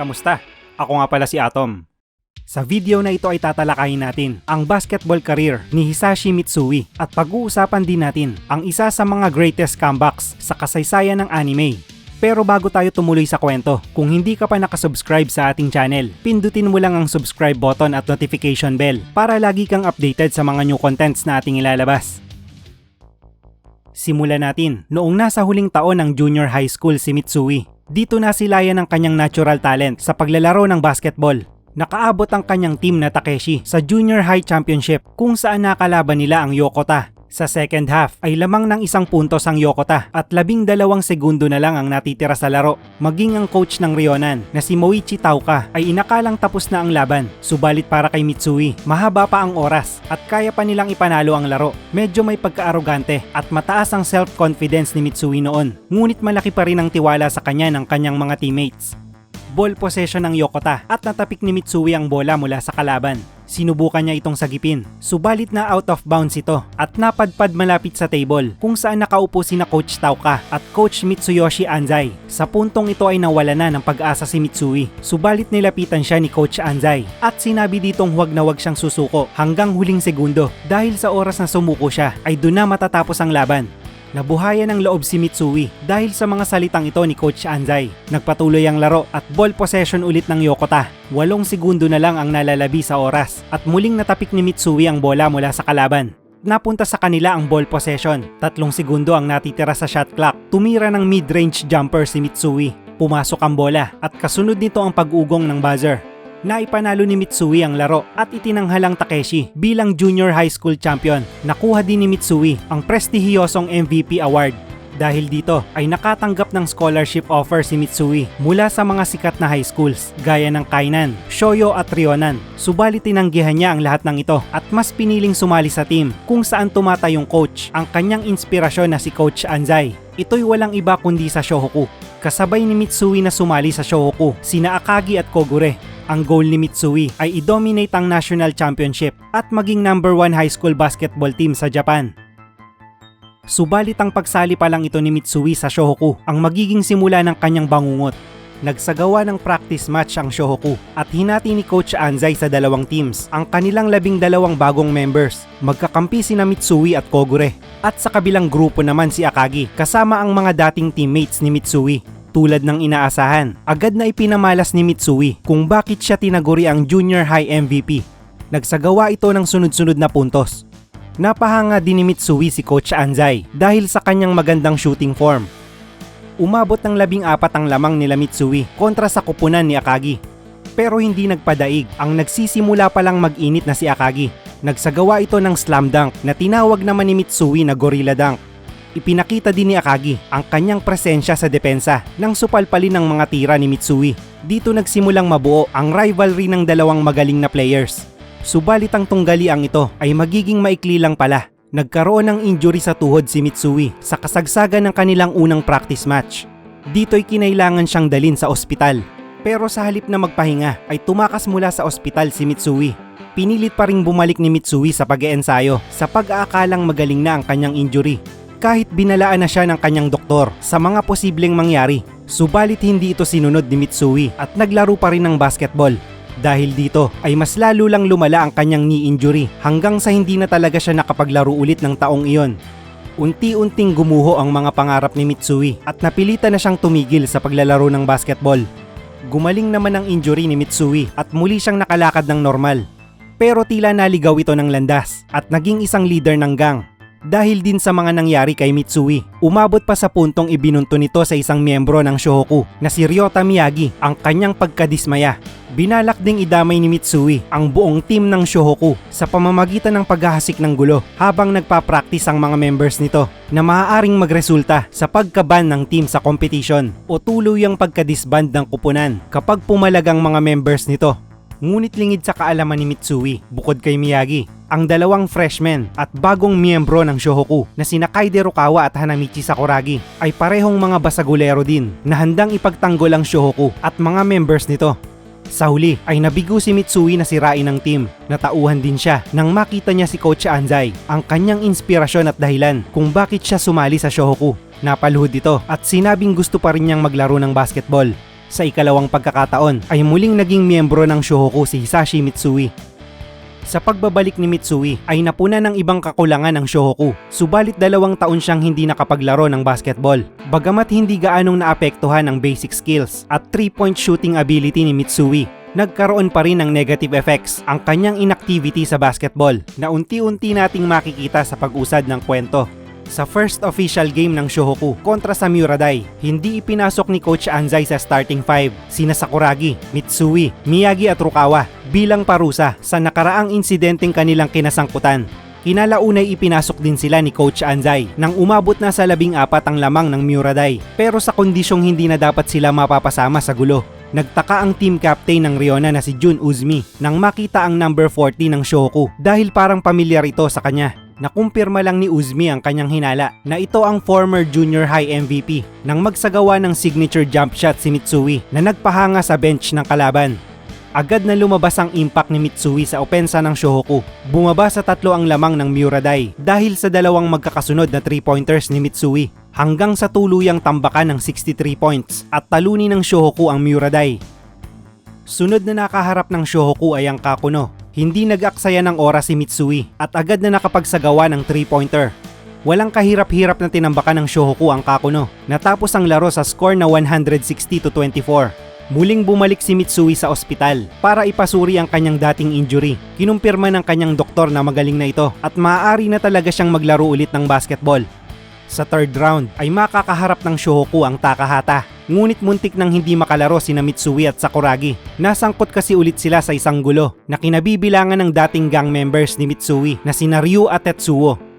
Kamusta? Ako nga pala si Atom. Sa video na ito ay tatalakayin natin ang basketball career ni Hisashi Mitsui at pag-uusapan din natin ang isa sa mga greatest comebacks sa kasaysayan ng anime. Pero bago tayo tumuloy sa kwento, kung hindi ka pa nakasubscribe sa ating channel, pindutin mo lang ang subscribe button at notification bell para lagi kang updated sa mga new contents na ating ilalabas. Simulan natin noong nasa huling taon ng junior high school si Mitsui. Dito na silayan ng kanyang natural talent sa paglalaro ng basketball. Nakaabot ang kanyang team na Takeshi sa junior high championship kung saan nakalaban nila ang Yokota. Sa second half ay lamang ng isang puntos ang Yokota at labing dalawang segundo na lang ang natitira sa laro. Maging ang coach ng Ryonan na si Moichi Tauka ay inakalang tapos na ang laban. Subalit para kay Mitsui, mahaba pa ang oras at kaya pa nilang ipanalo ang laro. Medyo may pagkaarogante at mataas ang self-confidence ni Mitsui noon. Ngunit malaki pa rin ang tiwala sa kanya ng kanyang mga teammates ball possession ng Yokota at natapik ni Mitsui ang bola mula sa kalaban. Sinubukan niya itong sagipin, subalit na out of bounds ito at napadpad malapit sa table kung saan nakaupo sina Coach Tauka at Coach Mitsuyoshi Anzai. Sa puntong ito ay nawala na ng pag-asa si Mitsui, subalit nilapitan siya ni Coach Anzai at sinabi ditong huwag na huwag siyang susuko hanggang huling segundo dahil sa oras na sumuko siya ay doon na matatapos ang laban. Nabuhayan ng loob si Mitsui dahil sa mga salitang ito ni Coach Anzai. Nagpatuloy ang laro at ball possession ulit ng Yokota. Walong segundo na lang ang nalalabi sa oras at muling natapik ni Mitsui ang bola mula sa kalaban. Napunta sa kanila ang ball possession. Tatlong segundo ang natitira sa shot clock. Tumira ng mid-range jumper si Mitsui. Pumasok ang bola at kasunod nito ang pag-ugong ng buzzer naipanalo ni Mitsui ang laro at itinanghalang Takeshi bilang junior high school champion. Nakuha din ni Mitsui ang prestihiyosong MVP award. Dahil dito ay nakatanggap ng scholarship offer si Mitsui mula sa mga sikat na high schools gaya ng Kainan, Shoyo at Ryonan. Subalit tinanggihan niya ang lahat ng ito at mas piniling sumali sa team kung saan tumatayong coach ang kanyang inspirasyon na si Coach Anzai. Ito'y walang iba kundi sa Shohoku. Kasabay ni Mitsui na sumali sa Shohoku, sina Akagi at Kogure ang goal ni Mitsui ay i-dominate ang national championship at maging number 1 high school basketball team sa Japan. Subalit ang pagsali pa lang ito ni Mitsui sa Shohoku ang magiging simula ng kanyang bangungot. Nagsagawa ng practice match ang Shohoku at hinati ni Coach Anzai sa dalawang teams ang kanilang labing dalawang bagong members. Magkakampi sina Mitsui at Kogure. At sa kabilang grupo naman si Akagi kasama ang mga dating teammates ni Mitsui. Tulad ng inaasahan, agad na ipinamalas ni Mitsui kung bakit siya tinaguri ang junior high MVP. Nagsagawa ito ng sunod-sunod na puntos. Napahanga din ni Mitsui si Coach Anzai dahil sa kanyang magandang shooting form. Umabot ng labing apat ang lamang nila Mitsui kontra sa kupunan ni Akagi. Pero hindi nagpadaig, ang nagsisimula pa lang mag-init na si Akagi. Nagsagawa ito ng slam dunk na tinawag naman ni Mitsui na gorilla dunk Ipinakita din ni Akagi ang kanyang presensya sa depensa nang supalpalin ng mga tira ni Mitsui. Dito nagsimulang mabuo ang rivalry ng dalawang magaling na players. Subalit ang tunggaliang ito ay magiging maikli lang pala. Nagkaroon ng injury sa tuhod si Mitsui sa kasagsagan ng kanilang unang practice match. Dito'y kinailangan siyang dalin sa ospital. Pero sa halip na magpahinga ay tumakas mula sa ospital si Mitsui pinilit pa ring bumalik ni Mitsui sa pag-eensayo sa pag-aakalang magaling na ang kanyang injury kahit binalaan na siya ng kanyang doktor sa mga posibleng mangyari. Subalit hindi ito sinunod ni Mitsui at naglaro pa rin ng basketball. Dahil dito ay mas lalo lang lumala ang kanyang knee injury hanggang sa hindi na talaga siya nakapaglaro ulit ng taong iyon. Unti-unting gumuho ang mga pangarap ni Mitsui at napilitan na siyang tumigil sa paglalaro ng basketball. Gumaling naman ang injury ni Mitsui at muli siyang nakalakad ng normal. Pero tila naligaw ito ng landas at naging isang leader ng gang dahil din sa mga nangyari kay Mitsui. Umabot pa sa puntong ibinunto nito sa isang miyembro ng Shohoku na si Ryota Miyagi ang kanyang pagkadismaya. Binalak ding idamay ni Mitsui ang buong team ng Shohoku sa pamamagitan ng paghahasik ng gulo habang nagpa-practice ang mga members nito na maaaring magresulta sa pagkaban ng team sa competition o tuluyang pagkadisband ng kupunan kapag pumalagang mga members nito Ngunit lingid sa kaalaman ni Mitsui, bukod kay Miyagi, ang dalawang freshmen at bagong miyembro ng Shohoku na sina Kaide Rukawa at Hanamichi Sakuragi ay parehong mga basagulero din na handang ipagtanggol ang Shohoku at mga members nito. Sa huli ay nabigo si Mitsui na sirain ng team. Natauhan din siya nang makita niya si Coach Anzai, ang kanyang inspirasyon at dahilan kung bakit siya sumali sa Shohoku. Napaluhod ito at sinabing gusto pa rin niyang maglaro ng basketball Sa ikalawang pagkakataon ay muling naging miyembro ng Shohoku si Hisashi Mitsui. Sa pagbabalik ni Mitsui ay napuna ng ibang kakulangan ng Shohoku, subalit dalawang taon siyang hindi nakapaglaro ng basketball. Bagamat hindi gaanong naapektuhan ang basic skills at 3-point shooting ability ni Mitsui, nagkaroon pa rin ng negative effects ang kanyang inactivity sa basketball na unti-unti nating makikita sa pag-usad ng kwento. Sa first official game ng Shohoku kontra sa Muradai, hindi ipinasok ni Coach Anzai sa starting five sina Sakuragi, Mitsui, Miyagi at Rukawa bilang parusa sa nakaraang insidenteng kanilang kinasangkutan. Kinalaunay ipinasok din sila ni Coach Anzai nang umabot na sa labing apat ang lamang ng Muradai pero sa kondisyong hindi na dapat sila mapapasama sa gulo. Nagtaka ang team captain ng Riona na si Jun Uzmi nang makita ang number 40 ng Shohoku dahil parang pamilyar ito sa kanya. Nakumpirma lang ni Uzmi ang kanyang hinala na ito ang former junior high MVP nang magsagawa ng signature jump shot si Mitsui na nagpahanga sa bench ng kalaban. Agad na lumabas ang impact ni Mitsui sa opensa ng Shohoku. Bumaba sa tatlo ang lamang ng Muradai dahil sa dalawang magkakasunod na 3-pointers ni Mitsui hanggang sa tuluyang tambakan ng 63 points at talunin ng Shohoku ang Muradai. Sunod na nakaharap ng Shohoku ay ang Kakuno. Hindi nag-aksaya ng oras si Mitsui at agad na nakapagsagawa ng 3-pointer. Walang kahirap-hirap na tinambakan ng Shohoku ang Kakuno. Natapos ang laro sa score na 160 to 24. Muling bumalik si Mitsui sa ospital para ipasuri ang kanyang dating injury. Kinumpirma ng kanyang doktor na magaling na ito at maaari na talaga siyang maglaro ulit ng basketball. Sa third round ay makakaharap ng Shohoku ang Takahata. Ngunit muntik nang hindi makalaro sina Mitsui at Sakuragi. Nasangkot kasi ulit sila sa isang gulo na kinabibilangan ng dating gang members ni Mitsui na sina Ryu at Tetsuo.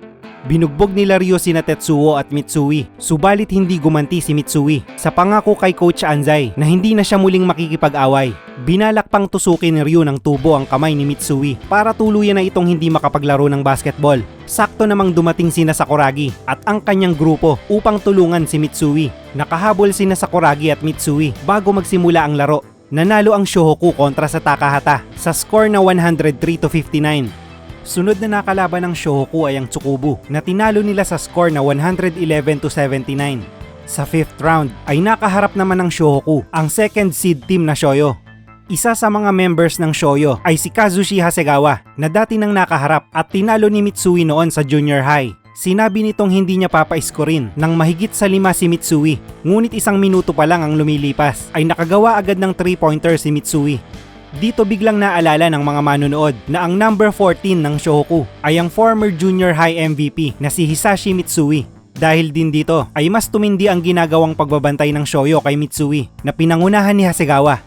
Binugbog nila Ryo sina Tetsuo at Mitsui, subalit hindi gumanti si Mitsui sa pangako kay Coach Anzai na hindi na siya muling makikipag-away. Binalak pang tusukin ni Ryo ng tubo ang kamay ni Mitsui para tuluyan na itong hindi makapaglaro ng basketball. Sakto namang dumating sina Sakuragi at ang kanyang grupo upang tulungan si Mitsui. Nakahabol sina Sakuragi at Mitsui bago magsimula ang laro. Nanalo ang Shohoku kontra sa Takahata sa score na 103 to 59. Sunod na nakalaban ng Shohoku ay ang Tsukubu na tinalo nila sa score na 111 to 79. Sa fifth round ay nakaharap naman ng Shohoku ang second seed team na Shoyo. Isa sa mga members ng Shoyo ay si Kazushi Hasegawa na dati nang nakaharap at tinalo ni Mitsui noon sa junior high. Sinabi nitong hindi niya papaiskorin nang mahigit sa lima si Mitsui. Ngunit isang minuto pa lang ang lumilipas ay nakagawa agad ng 3-pointer si Mitsui. Dito biglang naalala ng mga manonood na ang number 14 ng Shohoku ay ang former junior high MVP na si Hisashi Mitsui. Dahil din dito ay mas tumindi ang ginagawang pagbabantay ng Shoyo kay Mitsui na pinangunahan ni Hasegawa.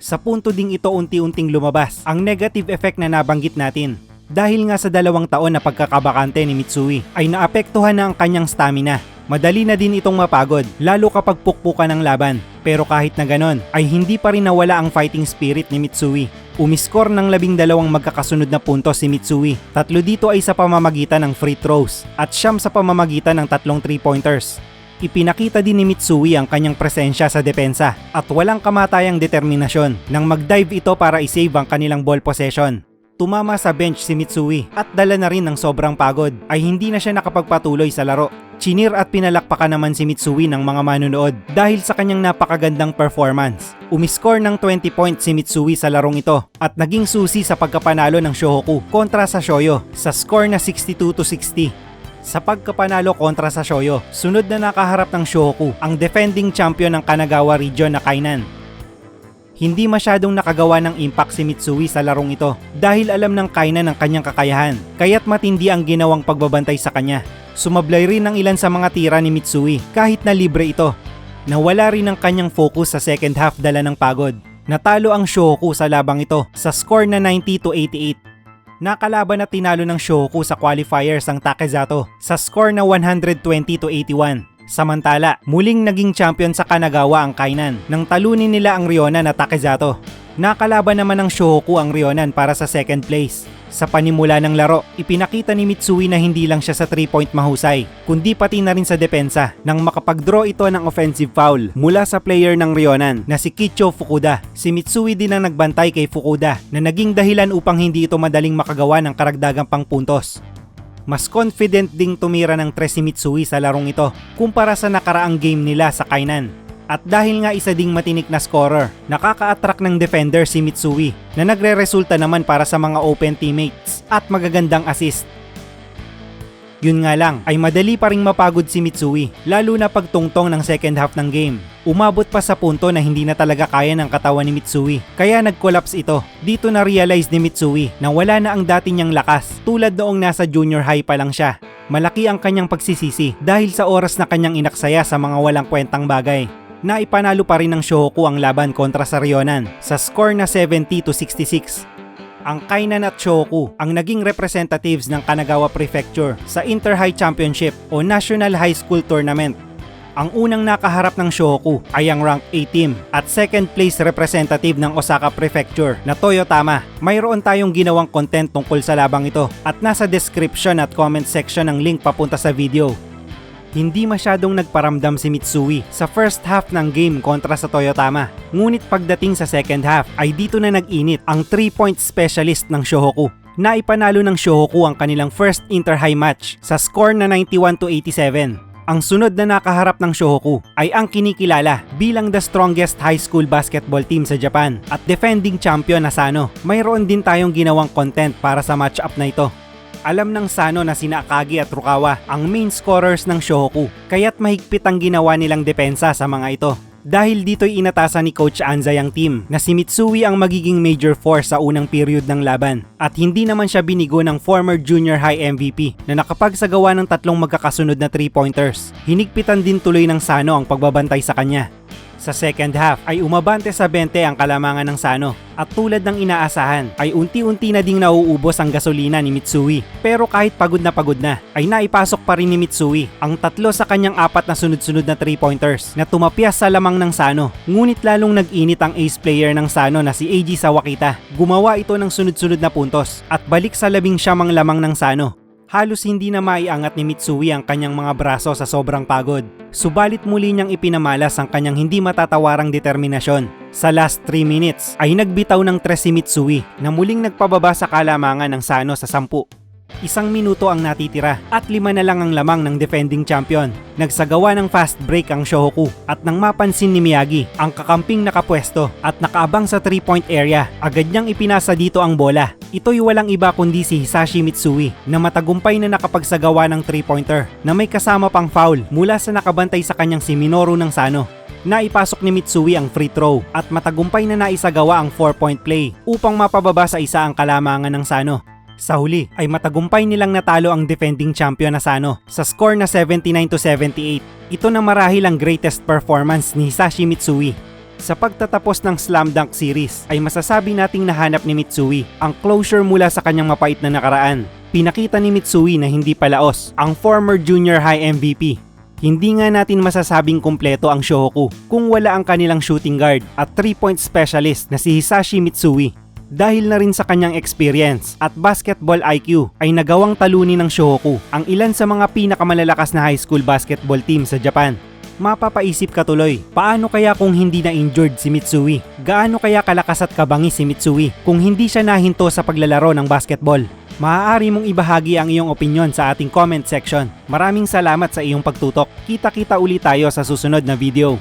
Sa punto ding ito unti-unting lumabas ang negative effect na nabanggit natin. Dahil nga sa dalawang taon na pagkakabakante ni Mitsui ay naapektuhan na ang kanyang stamina Madali na din itong mapagod, lalo kapag pukpukan ng laban. Pero kahit na ganon, ay hindi pa rin nawala ang fighting spirit ni Mitsui. Umiskor ng labing dalawang magkakasunod na puntos si Mitsui. Tatlo dito ay sa pamamagitan ng free throws at siyam sa pamamagitan ng tatlong three-pointers. Ipinakita din ni Mitsui ang kanyang presensya sa depensa at walang kamatayang determinasyon nang mag-dive ito para isave ang kanilang ball possession. Tumama sa bench si Mitsui at dala na rin ng sobrang pagod ay hindi na siya nakapagpatuloy sa laro. Chinir at pinalakpakan naman si Mitsui ng mga manonood dahil sa kanyang napakagandang performance. Umiskor ng 20 points si Mitsui sa larong ito at naging susi sa pagkapanalo ng Shohoku kontra sa Shoyo sa score na 62 to 60. Sa pagkapanalo kontra sa Shoyo, sunod na nakaharap ng Shohoku ang defending champion ng Kanagawa region na Kainan hindi masyadong nakagawa ng impact si Mitsui sa larong ito dahil alam ng Kainan ang kanyang kakayahan, kaya't matindi ang ginawang pagbabantay sa kanya. Sumablay rin ang ilan sa mga tira ni Mitsui kahit na libre ito. Nawala rin ang kanyang focus sa second half dala ng pagod. Natalo ang Shohoku sa labang ito sa score na 90 to 88. Nakalaban na tinalo ng Shohoku sa qualifiers ang Takezato sa score na 120 to 81. Samantala, muling naging champion sa Kanagawa ang Kainan nang talunin nila ang Ryonan na Takezato. Nakalaban naman ng Shohoku ang Ryonan para sa second place. Sa panimula ng laro, ipinakita ni Mitsui na hindi lang siya sa 3-point mahusay, kundi pati na rin sa depensa nang makapag-draw ito ng offensive foul mula sa player ng Ryonan na si Kicho Fukuda. Si Mitsui din ang nagbantay kay Fukuda na naging dahilan upang hindi ito madaling makagawa ng karagdagang pangpuntos mas confident ding tumira ng 3 si Mitsui sa larong ito kumpara sa nakaraang game nila sa Kainan. At dahil nga isa ding matinik na scorer, nakaka-attract ng defender si Mitsui na nagre-resulta naman para sa mga open teammates at magagandang assist. Yun nga lang, ay madali pa ring mapagod si Mitsui, lalo na pagtungtong ng second half ng game. Umabot pa sa punto na hindi na talaga kaya ng katawan ni Mitsui, kaya nag-collapse ito. Dito na realize ni Mitsui na wala na ang dati niyang lakas, tulad noong nasa junior high pa lang siya. Malaki ang kanyang pagsisisi dahil sa oras na kanyang inaksaya sa mga walang kwentang bagay. Naipanalo pa rin ng Shohoku ang laban kontra sa Ryonan sa score na 70 to 66 ang Kainan at Shoku ang naging representatives ng Kanagawa Prefecture sa Inter-High Championship o National High School Tournament. Ang unang nakaharap ng Shoku ay ang rank A team at second place representative ng Osaka Prefecture na Toyotama. Mayroon tayong ginawang content tungkol sa labang ito at nasa description at comment section ang link papunta sa video. Hindi masyadong nagparamdam si Mitsui sa first half ng game kontra sa Toyotama. Ngunit pagdating sa second half ay dito na nag-init ang 3-point specialist ng Shohoku. Naipanalo ng Shohoku ang kanilang first inter-high match sa score na 91 to 87. Ang sunod na nakaharap ng Shohoku ay ang kinikilala bilang the strongest high school basketball team sa Japan at defending champion na Sano. Mayroon din tayong ginawang content para sa matchup na ito. Alam ng Sano na sina Akagi at Rukawa ang main scorers ng Shohoku, kaya't mahigpit ang ginawa nilang depensa sa mga ito. Dahil dito'y inatasan ni Coach Anzay ang team na si Mitsui ang magiging major force sa unang period ng laban at hindi naman siya binigo ng former junior high MVP na nakapagsagawa ng tatlong magkakasunod na 3-pointers. Hinigpitan din tuloy ng Sano ang pagbabantay sa kanya. Sa second half ay umabante sa 20 ang kalamangan ng Sano at tulad ng inaasahan ay unti-unti na ding nauubos ang gasolina ni Mitsui. Pero kahit pagod na pagod na ay naipasok pa rin ni Mitsui ang tatlo sa kanyang apat na sunod-sunod na 3-pointers na tumapyas sa lamang ng Sano. Ngunit lalong nag-init ang ace player ng Sano na si AG Sawakita. Gumawa ito ng sunod-sunod na puntos at balik sa labing siyamang lamang ng Sano halos hindi na maiangat ni Mitsui ang kanyang mga braso sa sobrang pagod. Subalit muli niyang ipinamalas ang kanyang hindi matatawarang determinasyon. Sa last 3 minutes ay nagbitaw ng tres si Mitsui na muling nagpababa sa kalamangan ng Sano sa 10. Isang minuto ang natitira at lima na lang ang lamang ng defending champion. Nagsagawa ng fast break ang Shohoku at nang mapansin ni Miyagi ang kakamping nakapwesto at nakaabang sa 3-point area, agad niyang ipinasa dito ang bola. Ito'y walang iba kundi si Hisashi Mitsui na matagumpay na nakapagsagawa ng 3-pointer na may kasama pang foul mula sa nakabantay sa kanyang si Minoru ng Sano. Naipasok ni Mitsui ang free throw at matagumpay na naisagawa ang 4-point play upang mapababa sa isa ang kalamangan ng Sano. Sa huli ay matagumpay nilang natalo ang defending champion na Sano sa score na 79 to 78. Ito na marahil ang greatest performance ni Hisashi Mitsui. Sa pagtatapos ng Slam Dunk Series ay masasabi nating nahanap ni Mitsui ang closure mula sa kanyang mapait na nakaraan. Pinakita ni Mitsui na hindi palaos ang former junior high MVP. Hindi nga natin masasabing kumpleto ang Shohoku kung wala ang kanilang shooting guard at 3-point specialist na si Hisashi Mitsui. Dahil na rin sa kanyang experience at basketball IQ ay nagawang talunin ng Shohoku ang ilan sa mga pinakamalalakas na high school basketball team sa Japan. Mapapaisip ka tuloy, paano kaya kung hindi na injured si Mitsui? Gaano kaya kalakas at kabangi si Mitsui kung hindi siya nahinto sa paglalaro ng basketball? Maaari mong ibahagi ang iyong opinion sa ating comment section. Maraming salamat sa iyong pagtutok. Kita-kita ulit tayo sa susunod na video.